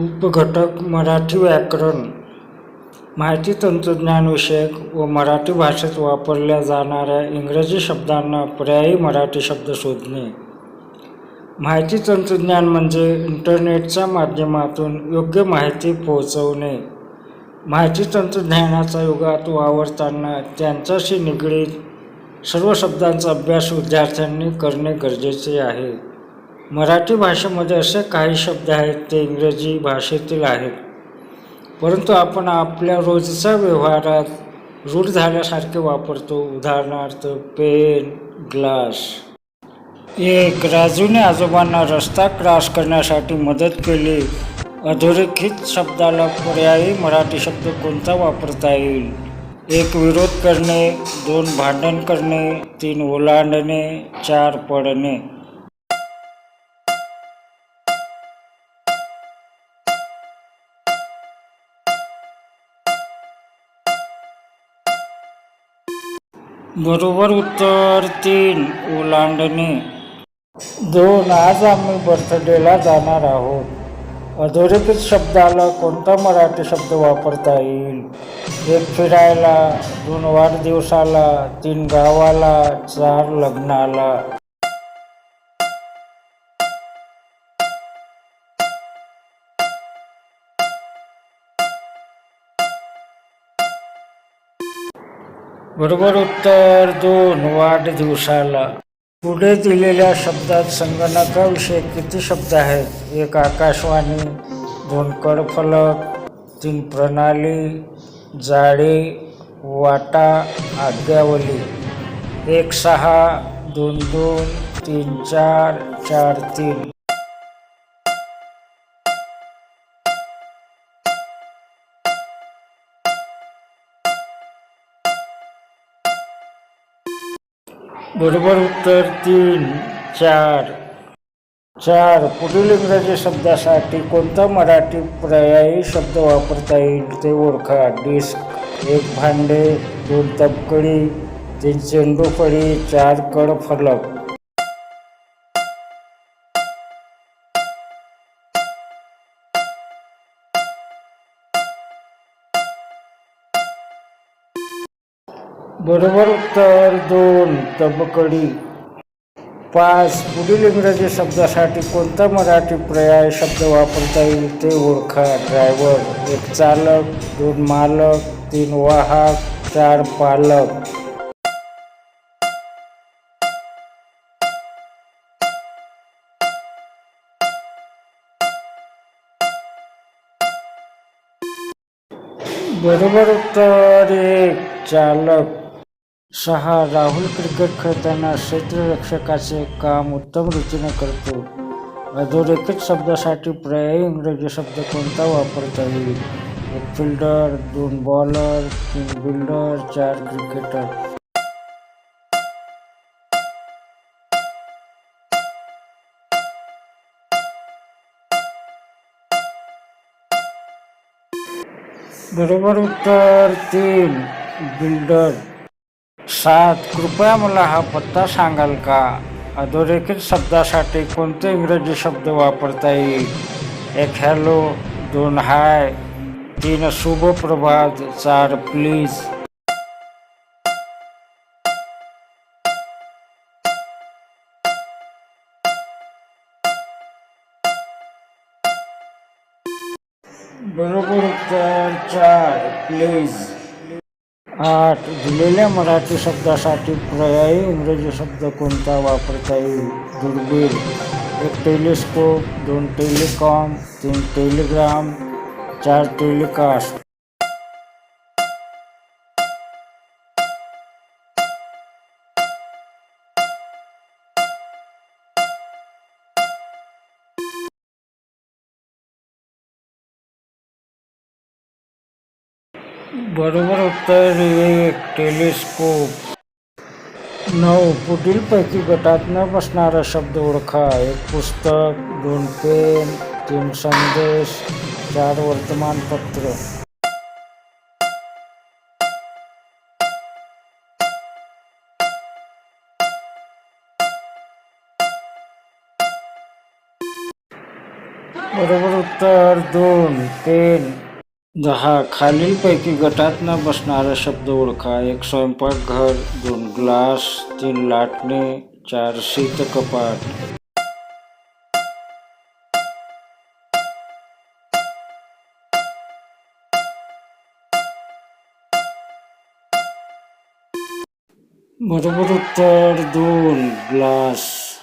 उपघटक मराठी व्याकरण माहिती तंत्रज्ञान विषयक व मराठी भाषेत वापरल्या जाणाऱ्या इंग्रजी शब्दांना पर्यायी मराठी शब्द शोधणे. माहिती तंत्रज्ञान म्हणजे इंटरनेटच्या माध्यमातून योग्य माहिती पोहोचवणे. माहिती तंत्रज्ञानाच्या युगात वावरताना त्यांच्याशी निगडीत सर्व शब्दांचा अभ्यास विद्यार्थ्यांनी करणे गरजेचे आहे. मराठी भाषेमध्ये असे काही शब्द आहेत ते इंग्रजी भाषेतील आहेत. परंतु आपण आपल्या रोजच्या व्यवहारात रूढ झाल्यासारखे वापरतो. उदाहरणार्थ पेन ग्लास. एक राजूने आजोबांना रस्ता क्रॉस करण्यासाठी मदत केली. अधोरेखित शब्दाला पर्यायी मराठी शब्द कोणता वापरता येईल? एक विरोध करणे दोन भांडण करणे तीन ओलांडणे चार पडणे. बरोबर उत्तर तीन ओलांडणे. दोन आज आम्ही बर्थडेला जाणार आहोत. अधोरेखित शब्दाला कोणता मराठी शब्द वापरता येईल? एक फिरायला दोन वाढदिवसाला तीन गावाला चार लग्नाला. बरोबर उत्तर दोन वाढदिवसाला पुढे दिलेल्या शब्दात संगणकाविषयी किती शब्द आहेत? एक आकाशवाणी दोन कडफलक तीन प्रणाली जाळी वाटा आज्ञावली एक सहा दोन दोन तीन चार चार तीन. बरोबर उत्तर तीन चार. चार पुढील इंग्रजी शब्दासाठी कोणता मराठी पर्यायी शब्द वापरता येईल ते ओळखा. डिस्क एक भांडे दोन तपकडी तीन चेंडू फळी चार कड फलक. बरोबर उत्तर दोन तबकडी पाच पुढील इंग्रजी शब्दासाठी कोणता मराठी पर्याय शब्द वापरता येईल ते ओळखा. ड्रायव्हर एक चालक दोन मालक तीन वाहक चार पालक. बरोबर उत्तर एक चालक. सहा राहुल क्रिकेट खेळताना क्षेत्ररक्षकाचे काम उत्तम रीतीने करतो. अधोरेखित शब्दासाठी पर्यायी इंग्रजी शब्द कोणता वापरता येईल? एक फिल्डर दोन बॉलर तीन बिल्डर चार क्रिकेटर. बरोबर उत्तर तीन बिल्डर. सात. कृपया मला हा पत्ता सांगाल का? अधोरेखित शब्दासाठी कोणते इंग्रजी शब्द वापरता येईल? एक हॅलो दोन हाय तीन शुभ प्रभात चार प्लीज बरोबर उत्तर चार प्लीज आठ दिलेल्या मराठी शब्दासाठी पर्यायी इंग्रजी शब्द कोणता वापरता येईल? दुर्बीण एक टेलिस्कोप दोन टेलिकॉम तीन टेलिग्राम चार टेलिकास्ट. बरोबर उत्तर एक टेलिस्कोप. नऊ पुढीलपैकी गटात न बसणारा शब्द ओळखा. एक पुस्तक दोन पेन तीन संदेश चार वर्तमानपत्र. बरोबर उत्तर दोन पेन दहा खालीलपैकी गटात न बसणारा शब्द ओळखा. एक स्वयंपाकघर दोन ग्लास तीन लाटणे चार शीत कपाट. बरोबर उत्तर दोन ग्लास.